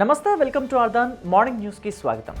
నమస్తే welcome to ఆర్దాన్. Morning న్యూస్కి స్వాగతం.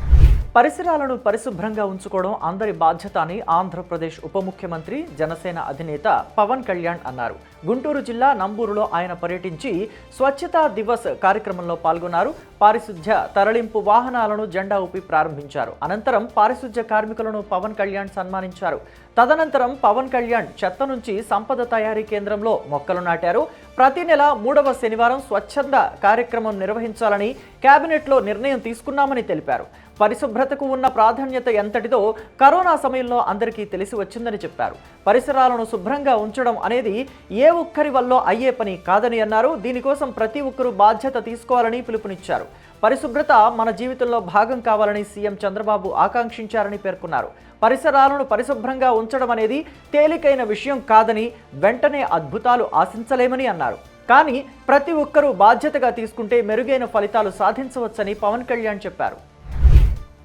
పరిసరాలను పరిశుభ్రంగా ఉంచుకోవడం అందరి బాధ్యత అని ఆంధ్రప్రదేశ్ ఉప ముఖ్యమంత్రి జనసేన అధినేత పవన్ కళ్యాణ్ అన్నారు. గుంటూరు జిల్లా నంబూరులో ఆయన పర్యటించి స్వచ్ఛతా దివస్ కార్యక్రమంలో పాల్గొన్నారు. పారిశుధ్య తరలింపు వాహనాలను జెండా ఊపి ప్రారంభించారు. అనంతరం పారిశుధ్య కార్మికులను పవన్ కళ్యాణ్ సన్మానించారు. తదనంతరం పవన్ కళ్యాణ్ చెత్త నుంచి సంపద తయారీ కేంద్రంలో మొక్కలు నాటారు. ప్రతి నెల మూడవ శనివారం స్వచ్ఛంద కార్యక్రమం నిర్వహించాలని కేబినెట్లో నిర్ణయం తీసుకున్నామని తెలిపారు. పరిశుభ్రతకు ఉన్న ప్రాధాన్యత ఎంతటిదో కరోనా సమయంలో అందరికీ తెలిసి వచ్చిందని చెప్పారు. పరిసరాలను శుభ్రంగా ఉంచడం అనేది ఏ ఒక్కరి వల్ల అయ్యే పని కాదని అన్నారు. దీనికోసం ప్రతి ఒక్కరూ బాధ్యత తీసుకోవాలని పిలుపునిచ్చారు. పరిశుభ్రత మన జీవితంలో భాగం కావాలని సీఎం చంద్రబాబు ఆకాంక్షించారని పేర్కొన్నారు. పరిసరాలను పరిశుభ్రంగా ఉంచడం అనేది తేలికైన విషయం కాదని వెంటనే అద్భుతాలు ఆశించలేమని అన్నారు. కానీ ప్రతి ఒక్కరూ బాధ్యతగా తీసుకుంటే మెరుగైన ఫలితాలు సాధించవచ్చని పవన్ కళ్యాణ్ చెప్పారు.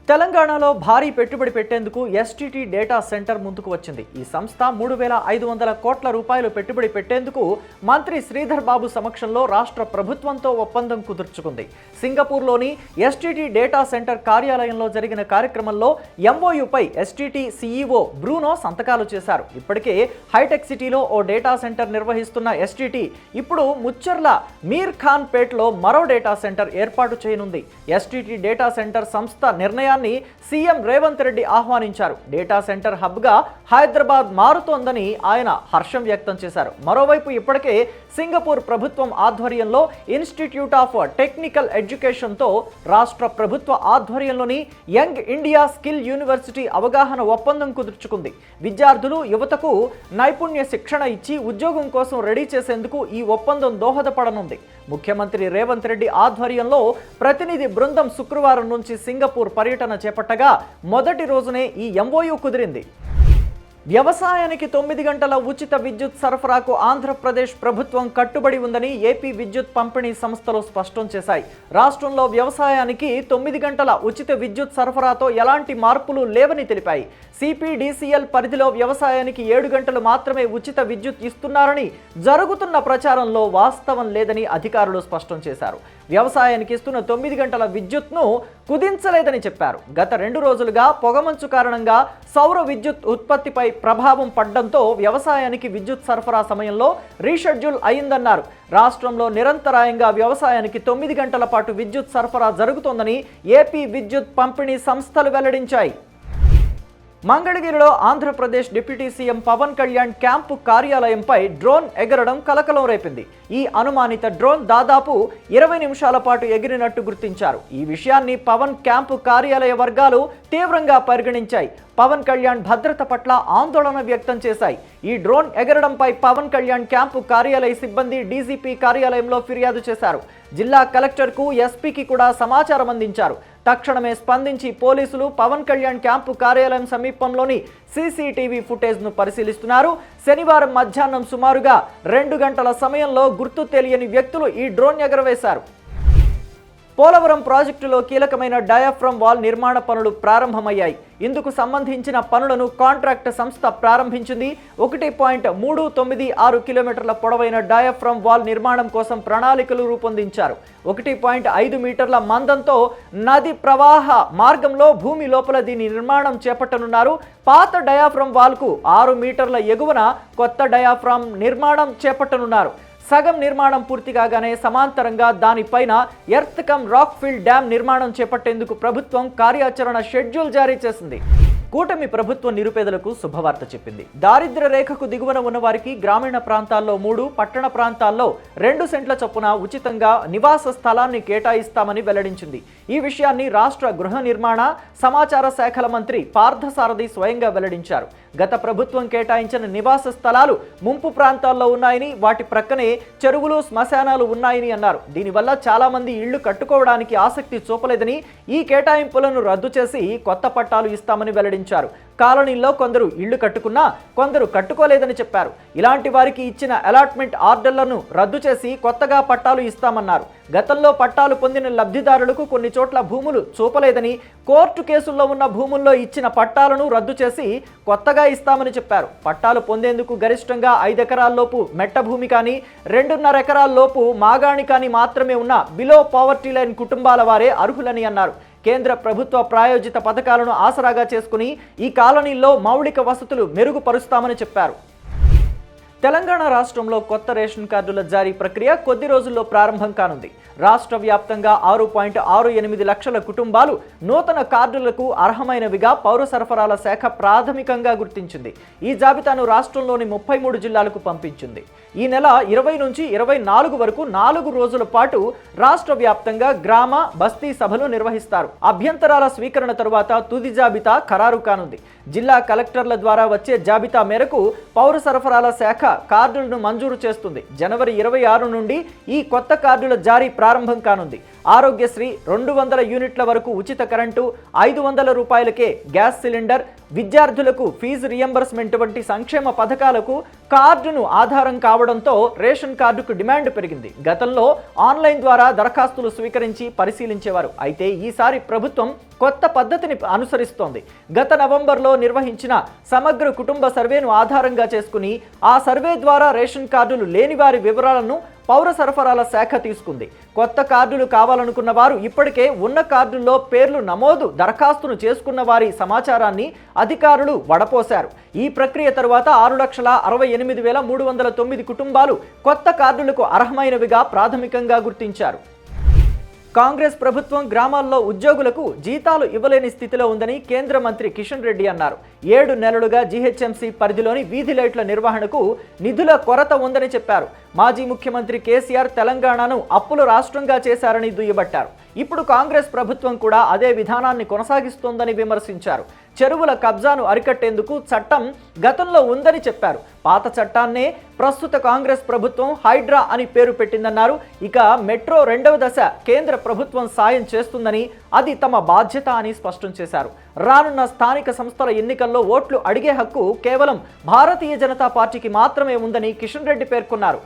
తెలంగాణలో భారీ పెట్టుబడి పెట్టేందుకు ఎస్టీటీ డేటా సెంటర్ ముందుకు వచ్చింది. ఈ సంస్థ మూడు వేల ఐదు వందల కోట్ల రూపాయలు పెట్టుబడి పెట్టేందుకు మంత్రి శ్రీధర్ బాబు సమక్షంలో రాష్ట్ర ప్రభుత్వంతో ఒప్పందం కుదుర్చుకుంది. సింగపూర్లోని ఎస్టీటీ డేటా సెంటర్ కార్యాలయంలో జరిగిన కార్యక్రమంలో ఎంఓయుపై ఎస్టీటీ సీఈఓ బ్రూనో సంతకాలు చేశారు. ఇప్పటికే హైటెక్ సిటీలో ఓ డేటా సెంటర్ నిర్వహిస్తున్న ఎస్టీటీ ఇప్పుడు ముచ్చర్ల మీర్ ఖాన్ పేట్లో మరో డేటా సెంటర్ ఏర్పాటు చేయనుంది. ఎస్టీటీ డేటా సెంటర్ సంస్థ నిర్ణయాన్ని సీఎం రేవంత్ రెడ్డి ఆహ్వానించారు. డేటా సెంటర్ హబ్గా హైదరాబాద్ మారుతోందని ఆయన హర్షం వ్యక్తం చేశారు. మరోవైపు ఇప్పటికే సింగపూర్ ప్రభుత్వం ఆధ్వర్యంలో ఇన్స్టిట్యూట్ ఆఫ్ టెక్నికల్ ఎడ్యుకేషన్తో రాష్ట్ర ప్రభుత్వ ఆధ్వర్యంలోని యంగ్ ఇండియా స్కిల్ యూనివర్సిటీ అవగాహన ఒప్పందం కుదుర్చుకుంది. విద్యార్థులు యువతకు నైపుణ్య శిక్షణ ఇచ్చి ఉద్యోగం కోసం రెడీ చేసేందుకు ఈ ఒప్పందం దోహదపడనుంది. ముఖ్యమంత్రి రేవంత్ రెడ్డి ఆధ్వర్యంలో ప్రతినిధి బృందం శుక్రవారం నుంచి సింగపూర్ పర్యటన చేపట్టగా మొదటి రోజునే ఈ ఎంఓయూ కుదిరింది. వ్యవసాయానికి తొమ్మిది గంటల ఉచిత విద్యుత్ సరఫరాకు ఆంధ్రప్రదేశ్ ప్రభుత్వం కట్టుబడి ఉందని ఏపీ విద్యుత్ పంపిణీ సంస్థలు స్పష్టం చేశాయి. రాష్ట్రంలో వ్యవసాయానికి తొమ్మిది గంటల ఉచిత విద్యుత్ సరఫరాతో ఎలాంటి మార్పులు లేవని తెలిపాయి. సిపిడిసిఎల్ పరిధిలో వ్యవసాయానికి ఏడు గంటలు మాత్రమే ఉచిత విద్యుత్ ఇస్తున్నారని జరుగుతున్న ప్రచారంలో వాస్తవం లేదని అధికారులు స్పష్టం చేశారు. వ్యవసాయానికి ఇస్తున్న తొమ్మిది గంటల విద్యుత్ను కుదించలేదని చెప్పారు. గత రెండు రోజులుగా పొగమంచు కారణంగా సౌర విద్యుత్ ఉత్పత్తిపై ప్రభావం పడ్డంతో వ్యవసాయానికి విద్యుత్ సరఫరా సమయంలో రీషెడ్యూల్ అయిందన్నారు. రాష్ట్రంలో నిరంతరాయంగా వ్యవసాయానికి తొమ్మిది గంటల పాటు విద్యుత్ సరఫరా జరుగుతోందని ఏపీ విద్యుత్ పంపిణీ సంస్థలు వెల్లడించాయి. మంగళగిరిలో Andhra Pradesh deputy CM Pawan Kalyan camp కార్యాలయంపై drone ఎగరడం కలకలం రేపింది. ఈ అనుమానిత డ్రోన్ దాదాపు ఇరవై నిమిషాల పాటు ఎగిరినట్టు గుర్తించారు. ఈ విషయాన్ని పవన్ క్యాంపు కార్యాలయ వర్గాలు తీవ్రంగా పరిగణించాయి. పవన్ కళ్యాణ్ భద్రత పట్ల ఆందోళన వ్యక్తం చేశాయి. ఈ డ్రోన్ ఎగరడంపై పవన్ కళ్యాణ్ క్యాంపు కార్యాలయ సిబ్బంది డీజీపీ కార్యాలయంలో ఫిర్యాదు చేశారు. జిల్లా కలెక్టర్కు ఎస్పీకి కూడా సమాచారం అందించారు. తక్షణమే స్పందించి పోలీసులు పవన్ కళ్యాణ్ క్యాంపు కార్యాలయం సమీపంలోని సీసీటీవీ ఫుటేజ్ను పరిశీలిస్తున్నారు. శనివారం మధ్యాహ్నం సుమారుగా రెండు గంటల సమయంలో గుర్తు తెలియని వ్యక్తులు ఈ డ్రోన్ ఎగరవేశారు. పోలవరం ప్రాజెక్టులో కీలకమైన డయాఫ్రమ్ వాల్ నిర్మాణ పనులు ప్రారంభమయ్యాయి. ఇందుకు సంబంధించిన పనులను కాంట్రాక్ట్ సంస్థ ప్రారంభించింది. ఒకటి పాయింట్ మూడు తొమ్మిది ఆరు కిలోమీటర్ల పొడవైన డయాఫ్రమ్ వాల్ నిర్మాణం కోసం ప్రణాళికలు రూపొందించారు. ఒకటి పాయింట్ ఐదు మీటర్ల మందంతో నది ప్రవాహ మార్గంలో భూమి లోపల దీని నిర్మాణం చేపట్టనున్నారు. పాత డయాఫ్రమ్ వాల్కు ఆరు మీటర్ల ఎగువన కొత్త డయాఫ్రమ్ నిర్మాణం చేపట్టనున్నారు. సగం నిర్మాణం పూర్తి కాగానే సమాంతరంగా దానిపైన earth cum rock field dam నిర్మాణం చేపట్టేందుకు ప్రభుత్వం కార్యాచరణ షెడ్యూల్ జారీ చేసింది. కూటమి ప్రభుత్వం నిరుపేదలకు శుభవార్త చెప్పింది. దారిద్ర్య రేఖకు దిగువన ఉన్న వారికి గ్రామీణ ప్రాంతాల్లో మూడు పట్టణ ప్రాంతాల్లో రెండు సెంట్ల చొప్పున ఉచితంగా నివాస స్థలాన్ని కేటాయిస్తామని వెల్లడించింది. ఈ విషయాన్ని రాష్ట్ర గృహ నిర్మాణ సమాచార శాఖల మంత్రి పార్థసారథి స్వయంగా వెల్లడించారు. గత ప్రభుత్వం కేటాయించిన నివాస స్థలాలు ముంపు ప్రాంతాల్లో ఉన్నాయని వాటి ప్రక్కనే చెరువులు శ్మశానాలు ఉన్నాయని అన్నారు. దీనివల్ల చాలామంది ఇళ్ళు కట్టుకోవడానికి ఆసక్తి చూపలేదని ఈ కేటాయింపులను రద్దు చేసి కొత్త పట్టాలు ఇస్తామని వెల్లడించారు. కాలనీల్లో కొందరు ఇళ్ళు కట్టుకున్నా కొందరు కట్టుకోలేదని చెప్పారు. ఇలాంటి వారికి ఇచ్చిన అలాట్మెంట్ ఆర్డర్లను రద్దు చేసి కొత్తగా పట్టాలు ఇస్తామన్నారు. గతంలో పట్టాలు పొందిన లబ్ధిదారులకు కొన్ని చోట్ల భూములు చూపలేదని కోర్టు కేసుల్లో ఉన్న భూముల్లో ఇచ్చిన పట్టాలను రద్దు చేసి కొత్తగా ఇస్తామని చెప్పారు. పట్టాలు పొందేందుకు గరిష్టంగా ఐదు ఎకరాల్లోపు మెట్ట భూమి కానీ రెండున్నర ఎకరాల్లోపు మాగాణి కానీ మాత్రమే ఉన్న బిలో పావర్టీ లైన్ కుటుంబాల వారే అర్హులని అన్నారు. కేంద్ర ప్రభుత్వ ప్రాయోజిత పథకాలను ఆసరాగా చేసుకుని ఈ కాలనీల్లో మౌలిక వసతులు మెరుగుపరుస్తామని చెప్పారు. తెలంగాణ రాష్ట్రంలో కొత్త రేషన్ కార్డుల జారీ ప్రక్రియ కొద్ది రోజుల్లో ప్రారంభం కానుంది. రాష్ట్ర వ్యాప్తంగా ఆరు పాయింట్ ఆరు ఎనిమిది లక్షల కుటుంబాలు నూతన కార్డులకు అర్హమైనవిగా పౌర సరఫరాల శాఖ ప్రాథమికంగా గుర్తించింది. ఈ జాబితాను రాష్ట్రంలోని ముప్పై మూడు జిల్లాలకు పంపించింది. ఈ నెల ఇరవై నుంచి ఇరవై నాలుగు వరకు నాలుగు రోజుల పాటు రాష్ట్ర వ్యాప్తంగా గ్రామ బస్తీ సభలు నిర్వహిస్తారు. అభ్యంతరాల స్వీకరణ తరువాత తుది జాబితా ఖరారు కానుంది. జిల్లా కలెక్టర్ల ద్వారా వచ్చే జాబితా మేరకు పౌర సరఫరాల శాఖ కార్డులను మంజూరు చేస్తుంది. జనవరి ఇరవై ఆరు నుండి ఈ కొత్త కార్డుల జారీ ప్రారంభం కానుంది. ఆరోగ్యశ్రీ రెండు వందల యూనిట్ల వరకు ఉచిత కరెంటు ఐదు వందల రూపాయలకే గ్యాస్ సిలిండర్ విద్యార్థులకు ఫీజు రియంబర్స్మెంట్ వంటి సంక్షేమ పథకాలకు కార్డును ఆధారం కావడంతో రేషన్ కార్డుకు డిమాండ్ పెరిగింది. గతంలో ఆన్లైన్ ద్వారా దరఖాస్తులు స్వీకరించి పరిశీలించేవారు. అయితే ఈసారి ప్రభుత్వం కొత్త పద్ధతిని అనుసరిస్తోంది. గత నవంబర్లో నిర్వహించిన సమగ్ర కుటుంబ సర్వేను ఆధారంగా చేసుకుని ఆ సర్వే ద్వారా రేషన్ కార్డులు లేని వారి వివరాలను పౌర సరఫరాల శాఖ తీసుకుంది. కొత్త కార్డులు కావాలనుకున్న వారు ఇప్పటికే ఉన్న కార్డుల్లో పేర్లు నమోదు దరఖాస్తును చేసుకున్న వారి సమాచారాన్ని అధికారులు వడపోశారు. ఈ ప్రక్రియ తరువాత ఆరు లక్షల అరవై ఎనిమిది వేల మూడు వందల తొమ్మిది కుటుంబాలు కొత్త కార్డులకు అర్హమైనవిగా ప్రాథమికంగా గుర్తించారు. కాంగ్రెస్ ప్రభుత్వం గ్రామాల్లో ఉద్యోగులకు జీతాలు ఇవ్వలేని స్థితిలో ఉందని కేంద్ర మంత్రి కిషన్ రెడ్డి అన్నారు. ఏడు నెలలుగా జీహెచ్ఎంసీ పరిధిలోని వీధి లైట్ల నిర్వహణకు నిధుల కొరత ఉందని చెప్పారు. మాజీ ముఖ్యమంత్రి కేసీఆర్ తెలంగాణను అప్పుల రాష్ట్రంగా చేశారని దుయ్యబట్టారు. ఇప్పుడు కాంగ్రెస్ ప్రభుత్వం కూడా అదే విధానాన్ని కొనసాగిస్తోందని విమర్శించారు. చెరువుల కబ్జాను అరికట్టేందుకు చట్టం గతంలో ఉందని చెప్పారు. పాత చట్టాన్నే ప్రస్తుత కాంగ్రెస్ ప్రభుత్వం హైడ్రా అని పేరు పెట్టిందన్నారు. ఇక మెట్రో రెండవ దశ కేంద్ర ప్రభుత్వం సాయం చేస్తుందని అది తమ బాధ్యత అని స్పష్టం చేశారు. రానున్న స్థానిక సంస్థల ఎన్నికల్లో ఓట్లు అడిగే హక్కు కేవలం భారతీయ జనతా పార్టీకి మాత్రమే ఉందని కిషన్ రెడ్డి పేర్కొన్నారు.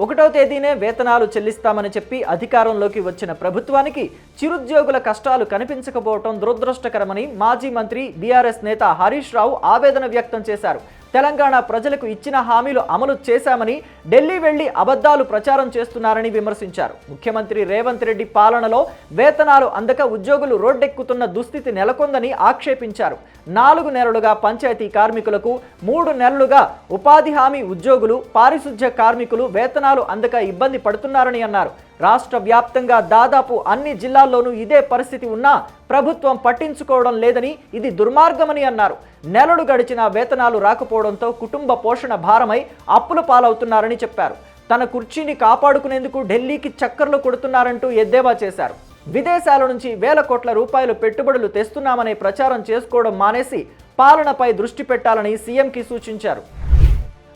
ఒకటో తేదీనే వేతనాలు చెల్లిస్తామని చెప్పి అధికారంలోకి వచ్చిన ప్రభుత్వానికి చిరుద్యోగుల కష్టాలు కనిపించకపోవడం దురదృష్టకరమని మాజీ మంత్రి బీఆర్ఎస్ నేత హరీష్ రావు ఆవేదన వ్యక్తం చేశారు. తెలంగాణ ప్రజలకు ఇచ్చిన హామీలు అమలు చేశామని ఢిల్లీ వెళ్ళి అబద్ధాలు ప్రచారం చేస్తున్నారని విమర్శించారు. ముఖ్యమంత్రి రేవంత్ రెడ్డి పాలనలో వేతనాలు అందక ఉద్యోగులు రోడ్డెక్కుతున్న దుస్థితి నెలకొందని ఆక్షేపించారు. నాలుగు నెలలుగా పంచాయతీ కార్మికులకు మూడు నెలలుగా ఉపాధి హామీ ఉద్యోగులు పారిశుధ్య కార్మికులు వేతనాలు అందక ఇబ్బంది పడుతున్నారని అన్నారు. రాష్ట్ర వ్యాప్తంగా దాదాపు అన్ని జిల్లాల్లోనూ ఇదే పరిస్థితి ఉన్నా ప్రభుత్వం పట్టించుకోవడం లేదని ఇది దుర్మార్గమని అన్నారు. నెలలు గడిచిన వేతనాలు రాకపోవడంతో కుటుంబ పోషణ భారమై అప్పుల పాలవుతున్నారని చెప్పారు. తన కుర్చీని కాపాడుకునేందుకు ఢిల్లీకి చక్కర్లు కొడుతున్నారంటూ ఎద్దేవా చేశారు. విదేశాల నుంచి వేల కోట్ల రూపాయలు పెట్టుబడులు తెస్తున్నామనే ప్రచారం చేసుకోవడం మానేసి పాలనపై దృష్టి పెట్టాలని సీఎంకి సూచించారు.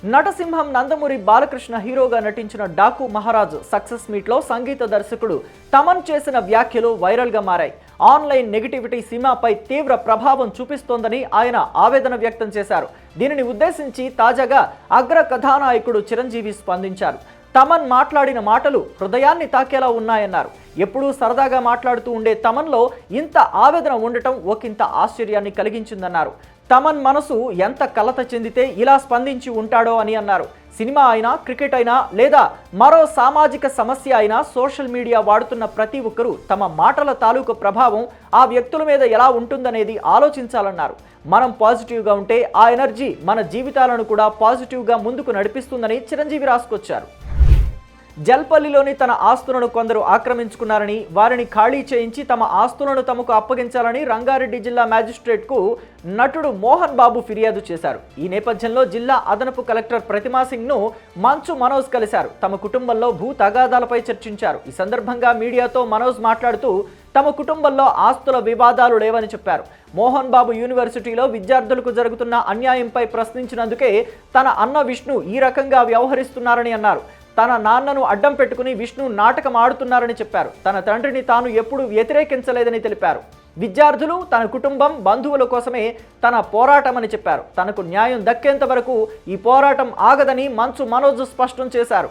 నటసింహం నందమూరి బాలకృష్ణ హీరోగా నటించిన డాకు మహారాజు సక్సెస్ మీట్లో సంగీత దర్శకుడు తమన్ చేసిన వ్యాఖ్యలు వైరల్గా మారాయి. ఆన్లైన్ నెగిటివిటీ సినిమాపై తీవ్ర ప్రభావం చూపిస్తోందని ఆయన ఆవేదన వ్యక్తం చేశారు. దీనిని ఉద్దేశించి తాజాగా అగ్ర కథానాయకుడు చిరంజీవి స్పందించారు. తమన్ మాట్లాడిన మాటలు హృదయాన్ని తాకేలా ఉన్నాయన్నారు. ఎప్పుడూ సరదాగా మాట్లాడుతూ ఉండే తమన్లో ఇంత ఆవేదన ఉండటం ఒకంత ఆశ్చర్యాన్ని కలిగించిందన్నారు. తమన్ మనసు ఎంత కలత చెందితే ఇలా స్పందించి ఉంటాడో అని అన్నారు. సినిమా అయినా క్రికెట్ అయినా లేదా మరో సామాజిక సమస్య అయినా సోషల్ మీడియా వాడుతున్న ప్రతి ఒక్కరూ తమ మాటల తాలూకు ప్రభావం ఆ వ్యక్తుల మీద ఎలా ఉంటుందనేది ఆలోచించాలన్నారు. మనం పాజిటివ్గా ఉంటే ఆ ఎనర్జీ మన జీవితాలను కూడా పాజిటివ్గా ముందుకు నడిపిస్తుందని చిరంజీవి రాసుకొచ్చారు. జల్పల్లిలోని తన ఆస్తులను కొందరు ఆక్రమించుకున్నారని వారిని ఖాళీ చేయించి తమ ఆస్తులను తమకు అప్పగించాలని రంగారెడ్డి జిల్లా మ్యాజిస్ట్రేట్కు నటుడు మోహన్ బాబు ఫిర్యాదు చేశారు. ఈ నేపథ్యంలో జిల్లా అదనపు కలెక్టర్ ప్రతిమా సింగ్ను మంచు మనోజ్ కలిశారు. తమ కుటుంబంలో భూ తగాదాలపై చర్చించారు. ఈ సందర్భంగా మీడియాతో మనోజ్ మాట్లాడుతూ తమ కుటుంబంలో ఆస్తుల వివాదాలు లేవని చెప్పారు. మోహన్ బాబు యూనివర్సిటీలో విద్యార్థులకు జరుగుతున్న అన్యాయంపై ప్రశ్నించినందుకే తన అన్న విష్ణు ఈ రకంగా వ్యవహరిస్తున్నారని అన్నారు. తన నాన్నను అడ్డం పెట్టుకుని విష్ణు నాటకం ఆడుతున్నారని చెప్పారు. తన తండ్రిని తాను ఎప్పుడూ వ్యతిరేకించలేదని తెలిపారు. విద్యార్థులు తన కుటుంబం బంధువుల కోసమే తన పోరాటమని చెప్పారు. తనకు న్యాయం దక్కేంత వరకు ఈ పోరాటం ఆగదని మంచు మనోజ్ స్పష్టం చేశారు.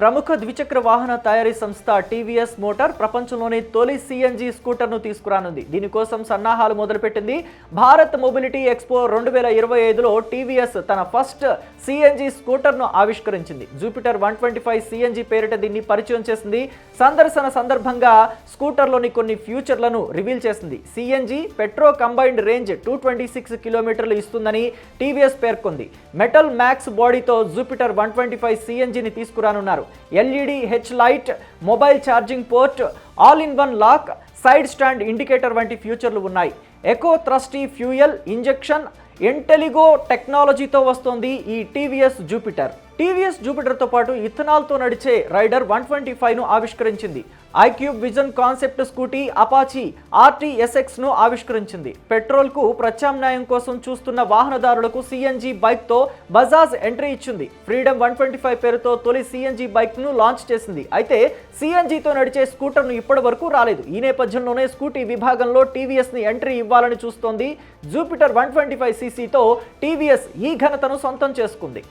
ప్రముఖ ద్విచక్ర వాహన తయారీ సంస్థ టీవీఎస్ మోటార్ ప్రపంచంలోనే తొలి సిఎన్జి స్కూటర్ను తీసుకురానుంది. దీనికోసం సన్నాహాలు మొదలుపెట్టింది భారత్ మొబిలిటీ ఎక్స్పో రెండు వేల ఇరవై ఐదులో టీవీఎస్ తన ఫస్ట్ సిఎన్జి స్కూటర్ను ఆవిష్కరించింది. Jupiter one twenty five CNG పేరిట దీన్ని పరిచయం చేసింది. సందర్శన సందర్భంగా స్కూటర్లోని కొన్ని ఫ్యూచర్లను రివీల్ చేసింది. CNG petro combined range two twenty six కిలోమీటర్లు ఇస్తుందని టీవీఎస్ పేర్కొంది. మెటల్ మ్యాక్స్ బాడీతో జూపిటర్ వన్ ట్వంటీ ఫైవ్ సిఎన్జిని తీసుకురానున్నారు. LED H light mobile charging port all in one lock side stand indicator వంటి ఫ్యూచర్లు ఉన్నాయి. Eco thrusty fuel injection Intelligo టెక్నాలజీతో వస్తోంది ఈ టీవీఎస్ జూపిటర్. టీవీఎస్ జూపిటర్తో పాటు ఇథనాల్తో నడిచే రైడర్ వన్ ట్వంటీ ఫైవ్ను ఆవిష్కరించింది. IQube vision concept scooty Apache ఆర్టీఎస్ఎక్స్ను ఆవిష్కరించింది. పెట్రోల్కు ప్రత్యామ్నాయం కోసం చూస్తున్న వాహనదారులకు సీఎన్జీ బైక్తో బజాజ్ ఎంట్రీ ఇచ్చింది. ఫ్రీడమ్ వన్ ట్వంటీ ఫైవ్ పేరుతో తొలి సీఎన్జీ బైక్ను లాంచ్ చేసింది. అయితే సీఎన్జీతో నడిచే స్కూటర్ను ఇప్పటి వరకు రాలేదు. ఈ నేపథ్యంలోనే స్కూటీ విభాగంలో టీవీఎస్ని ఎంట్రీ ఇవ్వాలని చూస్తోంది జూపిటర్ వన్ ట్వంటీ ఫైవ్ సీసీతో టీవీఎస్ ఈ ఘనతను సొంతం చేసుకుంది.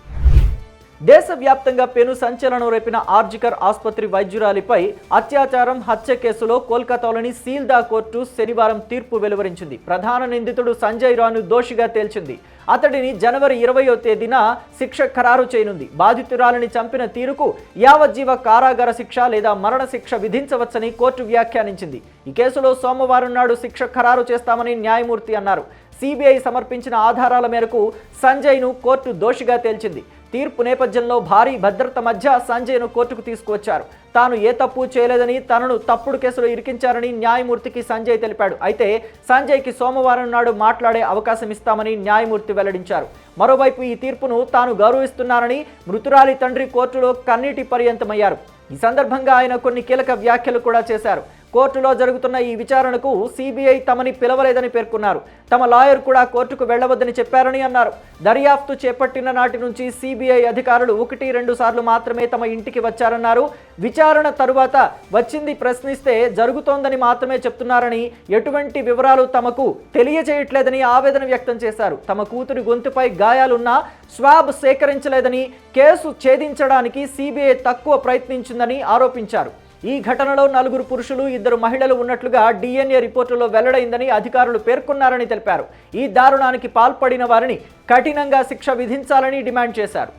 దేశవ్యాప్తంగా పెను సంచలనం రేపిన ఆర్జికర్ ఆసుపత్రి వైద్యురాలిపై అత్యాచారం హత్య కేసులో కోల్కతాలోని సీల్దా కోర్టు శనివారం తీర్పు వెలువరించింది. ప్రధాన నిందితుడు సంజయ్ రాను దోషిగా తేల్చింది. అతడిని జనవరి ఇరవయో తేదీన శిక్ష ఖరారు చేయనుంది. బాధితురాలిని చంపిన తీరుకు యావజ్జీవ కారాగార శిక్ష లేదా మరణ శిక్ష విధించవచ్చని కోర్టు వ్యాఖ్యానించింది. ఈ కేసులో సోమవారం నాడు శిక్ష ఖరారు చేస్తామని న్యాయమూర్తి అన్నారు. సిబిఐ సమర్పించిన ఆధారాల మేరకు సంజయ్ను కోర్టు దోషిగా తేల్చింది. తీర్పు నేపథ్యంలో భారీ భద్రత మధ్య సంజయ్ను కోర్టుకు తీసుకువచ్చారు. తాను ఏ తప్పు చేయలేదని తనను తప్పుడు కేసులో ఇరికించారని న్యాయమూర్తికి సంజయ్ తెలిపాడు. అయితే సంజయ్కి సోమవారం నాడు మాట్లాడే అవకాశం ఇస్తామని న్యాయమూర్తి వెల్లడించారు. మరోవైపు ఈ తీర్పును తాను గౌరవిస్తున్నానని మృతురాలి తండ్రి కోర్టులో కన్నీటి పర్యంతమయ్యారు. ఈ సందర్భంగా ఆయన కొన్ని కీలక వ్యాఖ్యలు కూడా చేశారు. కోర్టులో జరుగుతున్న ఈ విచారణకు సిబిఐ తమని పిలవలేదని పేర్కొన్నారు. తమ లాయర్ కూడా కోర్టుకు వెళ్ళవద్దని చెప్పారని అన్నారు. దర్యాప్తు చేపట్టిన నాటి నుంచి సిబిఐ అధికారులు ఒకటి రెండు సార్లు మాత్రమే తమ ఇంటికి వచ్చారన్నారు. విచారణ తరువాత వచ్చింది ప్రశ్నిస్తే జరుగుతోందని మాత్రమే చెప్తున్నారని ఎటువంటి వివరాలు తమకు తెలియజేయట్లేదని ఆవేదన వ్యక్తం చేశారు. తమ కూతురి గొంతుపై గాయాలున్నా స్వాబ్ సేకరించలేదని కేసు ఛేదించడానికి సిబిఐ తక్కువ ప్రయత్నించిందని ఆరోపించారు. ఈ ఘటనలో నలుగురు పురుషులు ఇద్దరు మహిళలు ఉన్నట్లుగా డిఎన్ఏ రిపోర్టులో వెల్లడైందని అధికారులు పేర్కొన్నారని తెలిపారు. ఈ దారుణానికి పాల్పడిన వారిని కఠినంగా శిక్ష విధించాలని డిమాండ్ చేశారు.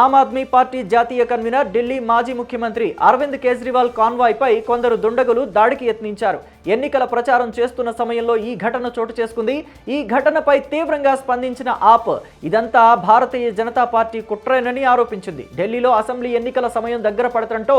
ఆమ్ ఆద్మీ పార్టీ జాతీయ కన్వీనర్ ఢిల్లీ మాజీ ముఖ్యమంత్రి అరవింద్ కేజ్రీవాల్ కాన్వాయ్పై కొందరు దుండగులు దాడికి యత్నించారు. ఎన్నికల ప్రచారం చేస్తున్న సమయంలో ఈ ఘటన చోటు చేసుకుంది. ఈ ఘటనపై తీవ్రంగా స్పందించిన ఆప్ ఇదంతా భారతీయ జనతా పార్టీ కుట్రేనని ఆరోపించింది. ఢిల్లీలో అసెంబ్లీ ఎన్నికల సమయం దగ్గర పడటంతో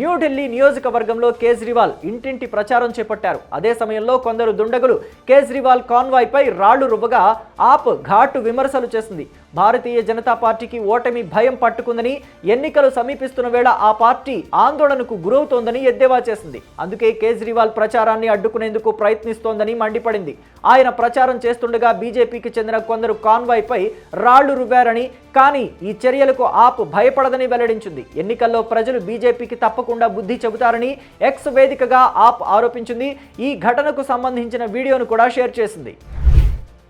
న్యూఢిల్లీ నియోజకవర్గంలో కేజ్రీవాల్ ఇంటింటి ప్రచారం చేపట్టారు. అదే సమయంలో కొందరు దుండగులు కేజ్రీవాల్ కాన్వాయ్పై రాళ్ళు రువ్వగా ఆప్ ఘాటు విమర్శలు చేసింది. భారతీయ జనతా పార్టీకి ఓటమి భయం పట్టుకుందని ఎన్నికలు సమీపిస్తున్న వేళ ఆ పార్టీ ఆందోళనకు గురవుతోందని ఎద్దేవా చేసింది. అందుకే కేజ్రీవాల్ ప్రచారాన్ని అడ్డుకునేందుకు ప్రయత్నిస్తోందని మండిపడింది. ఆయన ప్రచారం చేస్తుండగా బీజేపీకి చెందిన కొందరు కాన్వాయ్పై రాళ్ళు రువ్వారని కానీ ఈ చర్యలకు ఆప్ భయపడదని వెల్లడించింది. ఎన్నికల్లో ప్రజలు బీజేపీకి తప్పకుండా బుద్ధి చెబుతారని ఎక్స్ వేదికగా ఆప్ ఆరోపించింది. ఈ ఘటనకు సంబంధించిన వీడియోను కూడా షేర్ చేసింది.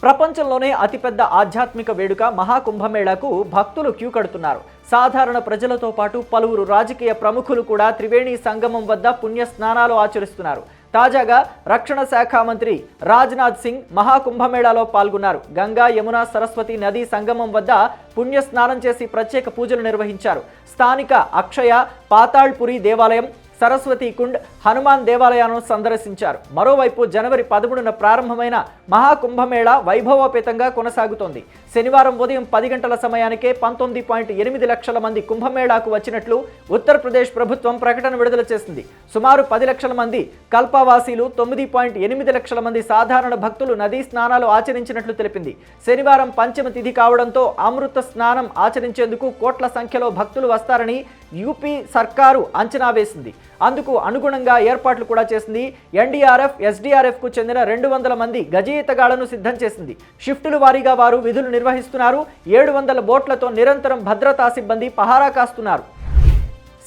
ప్రపంచంలోనే అతిపెద్ద ఆధ్యాత్మిక వేడుక మహాకుంభమేళాకు భక్తులు క్యూ కడుతున్నారు. సాధారణ ప్రజలతో పాటు పలువురు రాజకీయ ప్రముఖులు కూడా త్రివేణి సంగమం వద్ద పుణ్య స్నానాలు ఆచరిస్తున్నారు. తాజాగా రక్షణ శాఖ మంత్రి రాజ్నాథ్ సింగ్ మహాకుంభమేళాలో పాల్గొన్నారు. గంగా యమున సరస్వతి నదీ సంగమం వద్ద పుణ్య స్నానం చేసి ప్రత్యేక పూజలు నిర్వహించారు. స్థానిక అక్షయ పాతాళ్పురి దేవాలయం సరస్వతి కుండ్ హనుమాన్ దేవాలయాలను సందర్శించారు. మరోవైపు జనవరి పదమూడున ప్రారంభమైన మహాకుంభమేళ వైభవోపేతంగా కొనసాగుతోంది. శనివారం ఉదయం పది గంటల సమయానికే పంతొమ్మిది పాయింట్ ఎనిమిది లక్షల మంది కుంభమేళాకు వచ్చినట్లు ఉత్తరప్రదేశ్ ప్రభుత్వం ప్రకటన విడుదల చేసింది. సుమారు పది లక్షల మంది కల్పవాసీలు తొమ్మిది పాయింట్ ఎనిమిది లక్షల మంది సాధారణ భక్తులు నదీ స్నానాలు ఆచరించినట్లు తెలిపింది. శనివారం పంచమ తిథి కావడంతో అమృత స్నానం ఆచరించేందుకు కోట్ల సంఖ్యలో భక్తులు వస్తారని యూపీ సర్కారు అంచనా వేసింది. అందుకు అనుగుణంగా ఏర్పాట్లు కూడా చేసింది ఎన్డీఆర్ఎఫ్ ఎస్డీఆర్ఎఫ్కు చెందిన రెండు వందల మంది గజయితగాళ్ళను సిద్ధం చేసింది. షిఫ్టులు వారీగా వారు విధులు నిర్వహిస్తున్నారు. ఏడు వందల బోట్లతో నిరంతరం భద్రతా సిబ్బంది పహారా కాస్తున్నారు.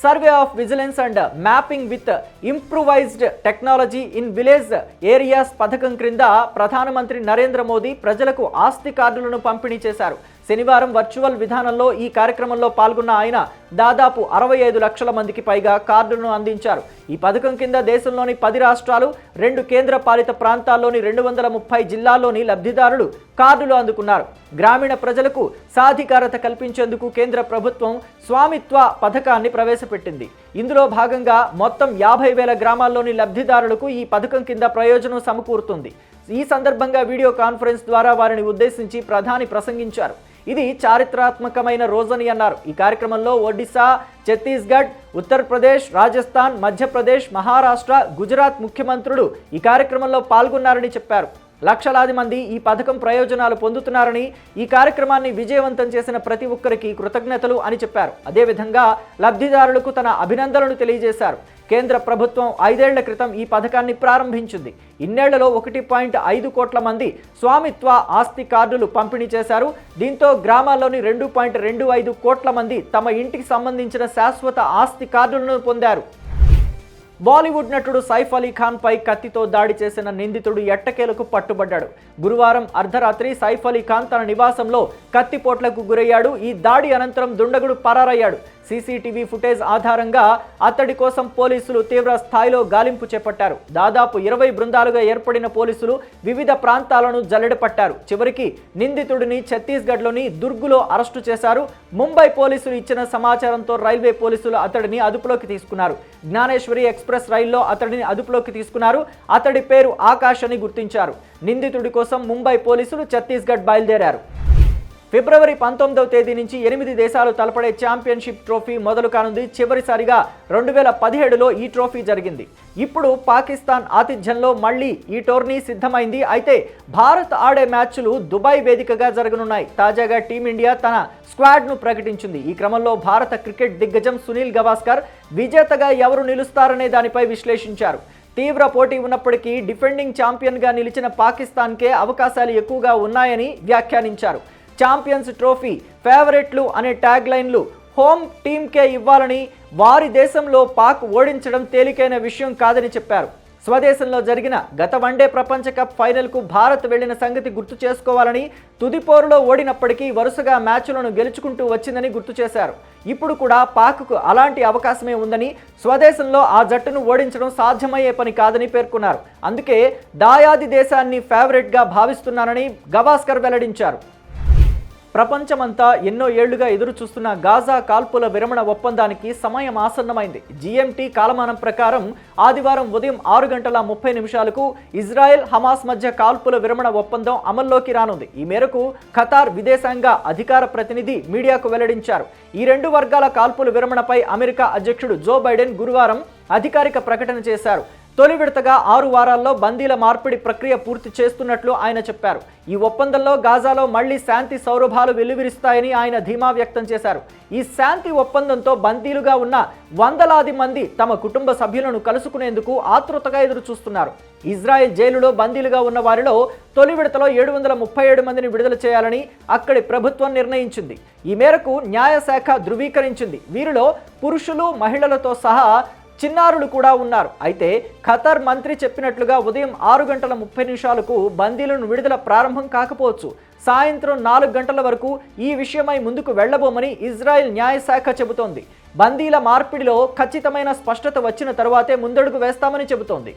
Survey of vigilance and mapping with improvised technology in village areas పథకం క్రింద ప్రధానమంత్రి నరేంద్ర మోదీ ప్రజలకు ఆస్తి కార్డులను పంపిణీ చేశారు. శనివారం వర్చువల్ విధానంలో ఈ కార్యక్రమంలో పాల్గొన్న ఆయన దాదాపు అరవై ఐదు లక్షల మందికి పైగా కార్డులను అందించారు. ఈ పథకం కింద దేశంలోని పది రాష్ట్రాలు రెండు కేంద్ర పాలిత ప్రాంతాల్లోని రెండు వందల ముప్పై జిల్లాల్లోని లబ్ధిదారులు కార్డులు అందుకున్నారు. గ్రామీణ ప్రజలకు సాధికారత కల్పించేందుకు కేంద్ర ప్రభుత్వం స్వామిత్వ పథకాన్ని ప్రవేశపెట్టింది. ఇందులో భాగంగా మొత్తం యాభై వేల గ్రామాల్లోని లబ్ధిదారులకు ఈ పథకం కింద ప్రయోజనం సమకూరుతుంది. ఈ సందర్భంగా వీడియో కాన్ఫరెన్స్ ద్వారా వారిని ఉద్దేశించి ప్రధాని ప్రసంగించారు. ఇది చారిత్రాత్మకమైన రోజని అన్నారు. ఈ కార్యక్రమంలో ఒడిశా ఛత్తీస్గఢ్ ఉత్తరప్రదేశ్ రాజస్థాన్ మధ్యప్రదేశ్ మహారాష్ట్ర గుజరాత్ ముఖ్యమంత్రులు ఈ కార్యక్రమంలో పాల్గొన్నారని చెప్పారు. లక్షలాది మంది ఈ పథకం ప్రయోజనాలు పొందుతున్నారని ఈ కార్యక్రమాన్ని విజయవంతం చేసిన ప్రతి ఒక్కరికి కృతజ్ఞతలు అని చెప్పారు. అదేవిధంగా లబ్ధిదారులకు తన అభినందనలు తెలియజేశారు. కేంద్ర ప్రభుత్వం ఐదేళ్ళ క్రితం ఈ పథకాన్ని ప్రారంభించింది. ఇన్నేళ్ళలో ఒకటి పాయింట్ ఐదు కోట్ల మంది స్వామిత్వ ఆస్తి కార్డులు పంపిణీ చేశారు. దీంతో గ్రామాల్లోని రెండు పాయింట్ రెండు ఐదు కోట్ల మంది తమ ఇంటికి సంబంధించిన శాశ్వత ఆస్తి కార్డులను పొందారు. బాలీవుడ్ నటుడు సైఫ్ అలీ ఖాన్ పై కత్తితో దాడి చేసిన నిందితుడు ఎట్టకేలకు పట్టుబడ్డాడు. గురువారం అర్ధరాత్రి సైఫ్ అలీ ఖాన్ తన నివాసంలో కత్తిపోట్లకు గురయ్యాడు. ఈ దాడి అనంతరం దుండగుడు పరారయ్యాడు. సీసీటీవీ ఫుటేజ్ ఆధారంగా అతడి కోసం పోలీసులు తీవ్ర స్థాయిలో గాలింపు చేపట్టారు. దాదాపు ఇరవై బృందాలుగా ఏర్పడిన పోలీసులు వివిధ ప్రాంతాలను జల్లెడపట్టారు. చివరికి నిందితుడిని ఛత్తీస్గఢ్లోని దుర్గులో అరెస్టు చేశారు. ముంబై పోలీసులు ఇచ్చిన సమాచారంతో రైల్వే పోలీసులు అతడిని అదుపులోకి తీసుకున్నారు. జ్ఞానేశ్వరి ఎక్స్ప్రెస్ రైల్లో అతడిని అదుపులోకి తీసుకున్నారు. అతడి పేరు ఆకాష్ అని గుర్తించారు. నిందితుడి కోసం ముంబై పోలీసులు ఛత్తీస్గఢ్ బయలుదేరారు. ఫిబ్రవరి పంతొమ్మిదవ తేదీ నుంచి ఎనిమిది దేశాలు తలపడే ఛాంపియన్షిప్ ట్రోఫీ మొదలు కానుంది. చివరిసారిగా రెండు వేల పదిహేడులో ఈ ట్రోఫీ జరిగింది. ఇప్పుడు పాకిస్తాన్ ఆతిథ్యంలో మళ్ళీ ఈ టోర్నీ సిద్ధమైంది. అయితే భారత్ ఆడే మ్యాచ్లు దుబాయ్ వేదికగా జరగనున్నాయి. తాజాగా టీమిండియా తన స్క్వాడ్ను ప్రకటించింది. ఈ క్రమంలో భారత క్రికెట్ దిగ్గజం సునీల్ గవాస్కర్ విజేతగా ఎవరు నిలుస్తారనే దానిపై విశ్లేషించారు. తీవ్ర పోటీ ఉన్నప్పటికీ డిఫెండింగ్ ఛాంపియన్గా నిలిచిన పాకిస్తాన్కే అవకాశాలు ఎక్కువగా ఉన్నాయని వ్యాఖ్యానించారు. ఛాంపియన్స్ ట్రోఫీ ఫేవరెట్లు అనే ట్యాగ్ లైన్లు హోమ్ టీంకే ఇవ్వాలని వారి దేశంలో పాక్ ఓడించడం తేలికైన విషయం కాదని చెప్పారు. స్వదేశంలో జరిగిన గత వన్డే ప్రపంచ కప్ ఫైనల్కు భారత్ వెళ్ళిన సంగతి గుర్తు చేసుకోవాలని తుదిపోరులో ఓడినప్పటికీ వరుసగా మ్యాచ్లను గెలుచుకుంటూ వచ్చిందని గుర్తు చేశారు. ఇప్పుడు కూడా పాక్కు అలాంటి అవకాశమే ఉందని స్వదేశంలో ఆ జట్టును ఓడించడం సాధ్యమయ్యే పని కాదని పేర్కొన్నారు. అందుకే దాయాది దేశాన్ని ఫేవరెట్గా భావిస్తున్నానని గవాస్కర్ వెల్లడించారు. ప్రపంచమంతా ఎన్నో ఏళ్ళుగా ఎదురు చూస్తున్న గాజా కాల్పుల విరమణ ఒప్పందానికి సమయం ఆసన్నమైంది. జీఎంటీ కాలమానం ప్రకారం ఆదివారం ఉదయం ఆరు గంటల ముప్పై నిమిషాలకు ఇజ్రాయెల్ హమాస్ మధ్య కాల్పుల విరమణ ఒప్పందం అమల్లోకి రానుంది. ఈ మేరకు ఖతార్ విదేశాంగ అధికార ప్రతినిధి మీడియాకు వెల్లడించారు. ఈ రెండు వర్గాల కాల్పుల విరమణపై అమెరికా అధ్యక్షుడు జో బైడెన్ గురువారం అధికారిక ప్రకటన చేశారు. తొలి విడతగా ఆరు వారాల్లో బందీల మార్పిడి ప్రక్రియ పూర్తి చేస్తున్నట్లు ఆయన చెప్పారు. ఈ ఒప్పందంలో గాజాలో మళ్ళీ శాంతి సౌరభాలు వెల్లువిరుస్తాయని ఆయన ధీమా వ్యక్తం చేశారు. ఈ శాంతి ఒప్పందంతో బందీలుగా ఉన్న వందలాది మంది తమ కుటుంబ సభ్యులను కలుసుకునేందుకు ఆతృతగా ఎదురు చూస్తున్నారు ఇజ్రాయెల్ జైలులో బందీలుగా ఉన్న వారిలో తొలి విడతలో ఏడు వందల ముప్పై ఏడు మందిని విడుదల చేయాలని అక్కడి ప్రభుత్వం నిర్ణయించింది. ఈ మేరకు న్యాయశాఖ ధృవీకరించింది. వీరిలో పురుషులు మహిళలతో సహా చిన్నారులు కూడా ఉన్నారు. అయితే ఖతర్ మంత్రి చెప్పినట్లుగా ఉదయం ఆరు గంటల ముప్పై నిమిషాలకు బందీలను విడుదల ప్రారంభం కాకపోవచ్చు. సాయంత్రం నాలుగు గంటల వరకు ఈ విషయమై ముందుకు వెళ్ళబోమని ఇజ్రాయెల్ న్యాయశాఖ చెబుతోంది. బందీల మార్పిడిలో ఖచ్చితమైన స్పష్టత వచ్చిన తరువాతే ముందడుగు వేస్తామని చెబుతోంది.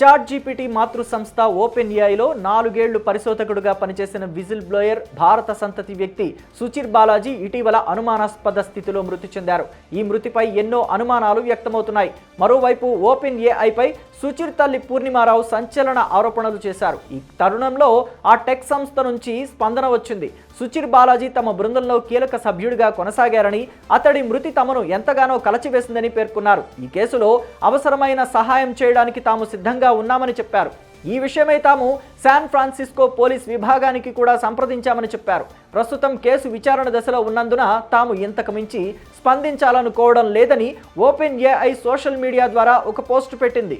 చాట్ జీపీటీ మాతృ సంస్థ ఓపెన్ ఏఐలో నాలుగేళ్ళు పరిశోధకుడుగా పనిచేసిన విజిల్ బ్లోయర్ భారత సంతతి వ్యక్తి సుచిర్ బాలాజీ ఇటీవల అనుమానాస్పద స్థితిలో మృతి చెందారు. ఈ మృతిపై ఎన్నో అనుమానాలు వ్యక్తమవుతున్నాయి. మరోవైపు ఓపెన్ ఏఐపై సుచిర్ తల్లి పూర్ణిమారావు సంచలన ఆరోపణలు చేశారు. ఈ తరుణంలో ఆ టెక్ సంస్థ నుంచి స్పందన వచ్చింది. సుచిర్ బాలాజీ తమ బృందంలో కీలక సభ్యుడిగా కొనసాగారని అతడి మృతి తమను ఎంతగానో కలచివేసిందని పేర్కొన్నారు. ఈ కేసులో అవసరమైన సహాయం చేయడానికి తాము సిద్ధంగా ఉన్నామని చెప్పారు. ఈ విషయమై తాము శాన్ ఫ్రాన్సిస్కో పోలీస్ విభాగానికి కూడా సంప్రదించామని చెప్పారు. ప్రస్తుతం కేసు విచారణ దశలో ఉన్నందున తాము ఇంతకు మించి స్పందించాలనుకోవడం లేదని ఓపెన్ ఏఐ సోషల్ మీడియా ద్వారా ఒక పోస్ట్ పెట్టింది.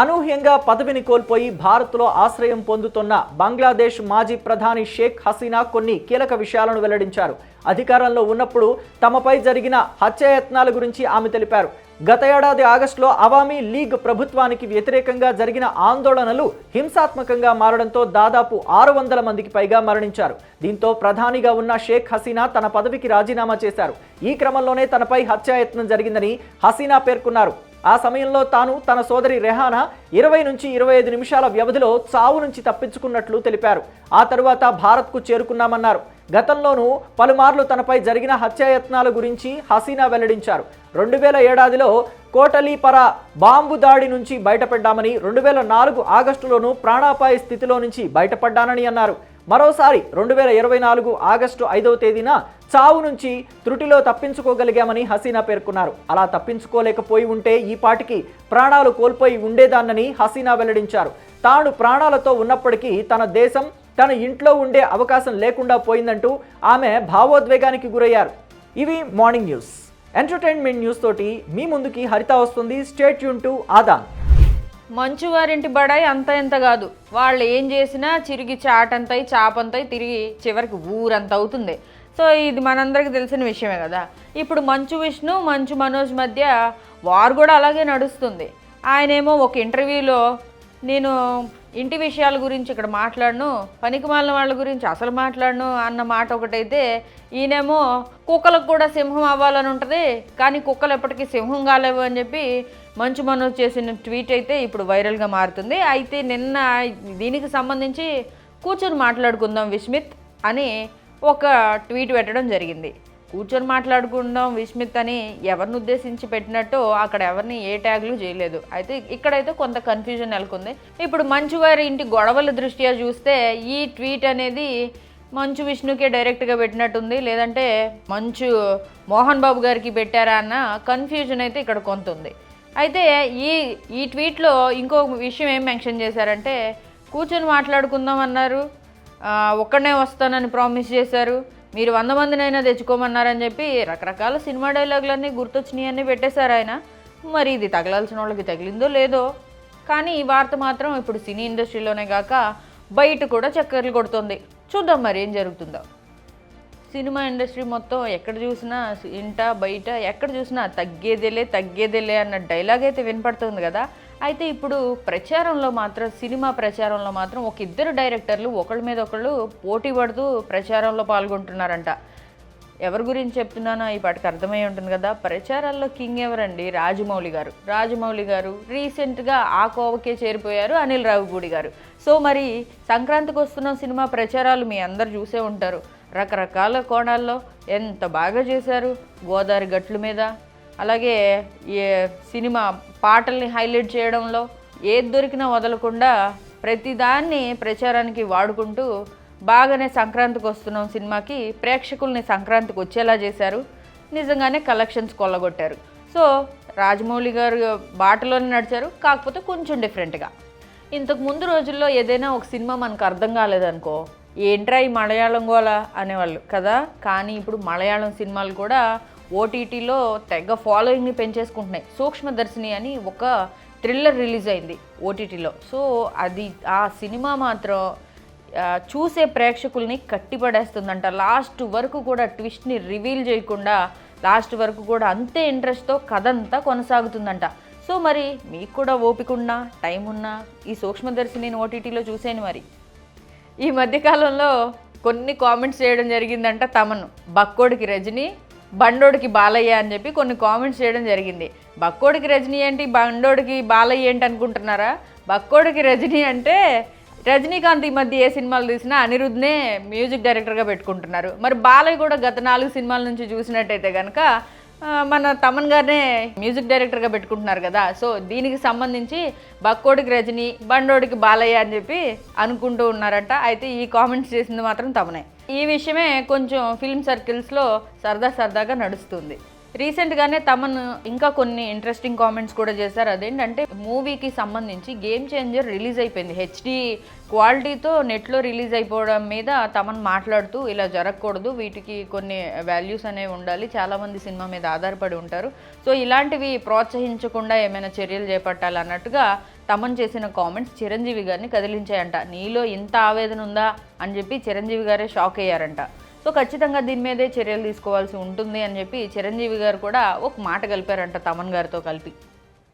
అనూహ్యంగా పదవిని కోల్పోయి భారత్లో ఆశ్రయం పొందుతున్న బంగ్లాదేశ్ మాజీ ప్రధాని షేక్ హసీనా కొన్ని కీలక విషయాలను వెల్లడించారు. అధికారంలో ఉన్నప్పుడు తమపై జరిగిన హత్యాయత్నాల గురించి ఆమె తెలిపారు. గత ఏడాది ఆగస్టులో అవామీ లీగ్ ప్రభుత్వానికి వ్యతిరేకంగా జరిగిన ఆందోళనలు హింసాత్మకంగా మారడంతో దాదాపు ఆరు వందల మందికి పైగా మరణించారు. దీంతో ప్రధానిగా ఉన్న షేక్ హసీనా తన పదవికి రాజీనామా చేశారు. ఈ క్రమంలోనే తనపై హత్యాయత్నం జరిగిందని హసీనా పేర్కొన్నారు. ఆ సమయంలో తాను తన సోదరి రెహానా ఇరవై నుంచి ఇరవై ఐదు నిమిషాల వ్యవధిలో చావు నుంచి తప్పించుకున్నట్లు తెలిపారు. ఆ తరువాత భారత్కు చేరుకున్నామన్నారు. గతంలోనూ పలుమార్లు తనపై జరిగిన హత్యాయత్నాల గురించి హసీనా వెల్లడించారు. రెండు వేల ఏడాదిలో కోటలీపర బాంబు దాడి నుంచి బయటపడ్డామని రెండు వేల నాలుగు ఆగస్టులోనూ ప్రాణాపాయ స్థితిలో నుంచి బయటపడ్డానని అన్నారు. మరోసారి రెండు వేల ఇరవై నాలుగు ఆగస్టు ఐదవ తేదీన చావు నుంచి త్రుటిలో తప్పించుకోగలిగామని హసీనా పేర్కొన్నారు. అలా తప్పించుకోలేకపోయి ఉంటే ఈ పాటికి ప్రాణాలు కోల్పోయి ఉండేదాన్నని హసీనా వెల్లడించారు. తాను ప్రాణాలతో ఉన్నప్పటికీ తన దేశం తన ఇంట్లో ఉండే అవకాశం లేకుండా పోయిందంటూ ఆమె భావోద్వేగానికి గురయ్యారు. ఇవి మార్నింగ్ న్యూస్. ఎంటర్టైన్మెంట్ న్యూస్ తోటి మీ ముందుకి హరిత వస్తుంది. State Yoon to Aadan. మంచు వారింటి బడాయి అంత ఎంత కాదు. వాళ్ళు ఏం చేసినా చిరిగి చాటంతాయి చాపంతై తిరిగి చివరికి ఊరంత అవుతుంది. సో ఇది మనందరికీ తెలిసిన విషయమే కదా. ఇప్పుడు మంచు విష్ణు మంచు మనోజ్ మధ్య వారు కూడా అలాగే నడుస్తుంది. ఆయనేమో ఒక ఇంటర్వ్యూలో నేను ఇంటి విషయాల గురించి ఇక్కడ మాట్లాడను పనికిమాలిన వాళ్ళ గురించి అసలు మాట్లాడను అన్న మాట ఒకటైతే ఈయనేమో కుక్కలకు కూడా సింహం అవ్వాలని ఉంటుంది కానీ కుక్కలు ఎప్పటికీ సింహం కాలేవు అని చెప్పి మంచు మనోజ్ చేసిన ట్వీట్ అయితే ఇప్పుడు వైరల్గా మారుతుంది. అయితే నిన్న దీనికి సంబంధించి కూర్చొని మాట్లాడుకుందాం విస్మిత్ అని ఒక ట్వీట్ పెట్టడం జరిగింది. కూర్చొని మాట్లాడుకుందాం విస్మిత్ అని ఎవరిని ఉద్దేశించి పెట్టినట్టు అక్కడ ఎవరిని ఏ ట్యాగ్లు చేయలేదు. అయితే ఇక్కడైతే కొంత కన్ఫ్యూజన్ నెలకొంది. ఇప్పుడు మంచు వారి ఇంటి గొడవల దృష్ట్యా చూస్తే ఈ ట్వీట్ అనేది మంచు విష్ణుకే డైరెక్ట్గా పెట్టినట్టుంది. లేదంటే మంచు మోహన్ బాబు గారికి పెట్టారా అన్న కన్ఫ్యూజన్ అయితే ఇక్కడ కొంత ఉంది అయితే ఈ ఈ ట్వీట్లో ఇంకో విషయం ఏం మెన్షన్ చేశారంటే కూర్చొని మాట్లాడుకుందాం అన్నారు. ఒక్కడనే వస్తానని ప్రామిస్ చేశారు. మీరు వంద మందినైనా తెచ్చుకోమన్నారని చెప్పి రకరకాల సినిమా డైలాగులన్నీ గుర్తొచ్చినాయన్నీ పెట్టేశారు ఆయన. మరి ఇది తగలాల్సిన వాళ్ళకి తగిలిందో లేదో. కానీ ఈ వార్త మాత్రం ఇప్పుడు సినీ ఇండస్ట్రీలోనే కాక బయట కూడా చక్కర్లు కొడుతుంది. చూద్దాం మరి ఏం జరుగుతుందో. సినిమా ఇండస్ట్రీ మొత్తం ఎక్కడ చూసినా ఇంట బయట ఎక్కడ చూసినా తగ్గేదేలే తగ్గేదేలే అన్న డైలాగ్ అయితే వినపడుతుంది కదా. అయితే ఇప్పుడు ప్రచారంలో మాత్రం సినిమా ప్రచారంలో మాత్రం ఒక ఇద్దరు డైరెక్టర్లు ఒకళ్ళ మీద ఒకళ్ళు పోటీ పడుతూ ప్రచారంలో పాల్గొంటున్నారంట. ఎవరి గురించి చెప్తున్నానో ఈ అర్థమై ఉంటుంది కదా. ప్రచారాల్లో కింగ్ ఎవరండి? రాజమౌళి గారు. రాజమౌళి గారు రీసెంట్గా ఆ కోవకే చేరిపోయారు అనిల్ రావుపూడి గారు. సో మరి సంక్రాంతికి వస్తున్న సినిమా ప్రచారాలు మీ అందరు చూసే ఉంటారు. రకరకాల కోణాల్లో ఎంత బాగా చేశారు గోదావరి గట్ల మీద. అలాగే ఏ సినిమా పాటల్ని హైలైట్ చేయడంలో ఏది దొరికినా వదలకుండా ప్రతిదాన్ని ప్రచారానికి వాడుకుంటూ బాగానే సంక్రాంతికి వస్తున్నాం సినిమాకి. ప్రేక్షకుల్ని సంక్రాంతికి వచ్చేలా చేశారు. నిజంగానే కలెక్షన్స్ కొల్లగొట్టారు. సో రాజమౌళి గారు బాటలోనే నడిచారు. కాకపోతే కొంచెం డిఫరెంట్గా. ఇంతకు ముందు రోజుల్లో ఏదైనా ఒక సినిమా మనకు అర్థం కాలేదనుకో ఏంట్రా ఈ మలయాళం గోల అనేవాళ్ళు కదా. కానీ ఇప్పుడు మలయాళం సినిమాలు కూడా ఓటీటీలో తెగ ఫాలోయింగ్ని పెంచేసుకుంటున్నాయి. సూక్ష్మదర్శిని అని ఒక థ్రిల్లర్ రిలీజ్ అయింది ఓటీటీలో సో అది ఆ సినిమా మాత్రం చూసే ప్రేక్షకుల్ని కట్టిపడేస్తుందంట. లాస్ట్ వరకు కూడా ట్విస్ట్ని రివీల్ చేయకుండా లాస్ట్ వరకు కూడా అంతే ఇంట్రెస్ట్తో కథ అంతా కొనసాగుతుందంట. సో మరి మీకు కూడా ఓపిక ఉన్నా టైం ఉన్నా ఈ సూక్ష్మదర్శిని ఓటీటీలో చూసాను మరి. ఈ మధ్యకాలంలో కొన్ని కామెంట్స్ చేయడం జరిగిందంట తమను. బక్కోడికి రజని బండోడికి బాలయ్య అని చెప్పి కొన్ని కామెంట్స్ చేయడం జరిగింది. బక్కోడికి రజనీ ఏంటి? బండోడికి బాలయ్య ఏంటి అనుకుంటున్నారా? బక్కోడికి రజనీ అంటే రజనీకాంత్ ఈ మధ్య ఏ సినిమాలు తీసినా అనిరుద్ధ్నే మ్యూజిక్ డైరెక్టర్గా పెట్టుకుంటున్నారు. మరి బాలయ్య కూడా గత నాలుగు సినిమాల నుంచి చూసినట్టయితే కనుక మన తమన్ గారినే మ్యూజిక్ డైరెక్టర్గా పెట్టుకుంటున్నారు కదా. సో దీనికి సంబంధించి బక్కోడికి రజని బండోడికి బాలయ్య అని చెప్పి అనుకుంటూ ఉన్నారంట. అయితే ఈ కామెంట్స్ చేసింది మాత్రం తమనే. ఈ విషయమే కొంచెం ఫిల్మ్ సర్కిల్స్లో సరదా సరదాగా నడుస్తుంది. రీసెంట్గానే తమను ఇంకా కొన్ని ఇంట్రెస్టింగ్ కామెంట్స్ కూడా చేశారు. అదేంటంటే మూవీకి సంబంధించి గేమ్ చేంజర్ రిలీజ్ అయిపోయింది. హెచ్డి క్వాలిటీతో నెట్లో రిలీజ్ అయిపోవడం మీద తమన్ మాట్లాడుతూ ఇలా జరగకూడదు. వీటికి కొన్ని వాల్యూస్ అనేవి ఉండాలి. చాలామంది సినిమా మీద ఆధారపడి ఉంటారు. సో ఇలాంటివి ప్రోత్సహించకుండా ఏమైనా చర్యలు చేపట్టాలి అన్నట్టుగా తమన్ చేసిన కామెంట్స్ చిరంజీవి గారిని కదిలించాయంట. నీలో ఇంత ఆవేదన ఉందా? అని చెప్పి చిరంజీవి గారే షాక్ అయ్యారంట. సో ఖచ్చితంగా దీని మీదే చర్యలు తీసుకోవాల్సి ఉంటుంది అని చెప్పి చిరంజీవి గారు కూడా ఒక మాట కలిపారంట తమన్ గారితో కలిపి.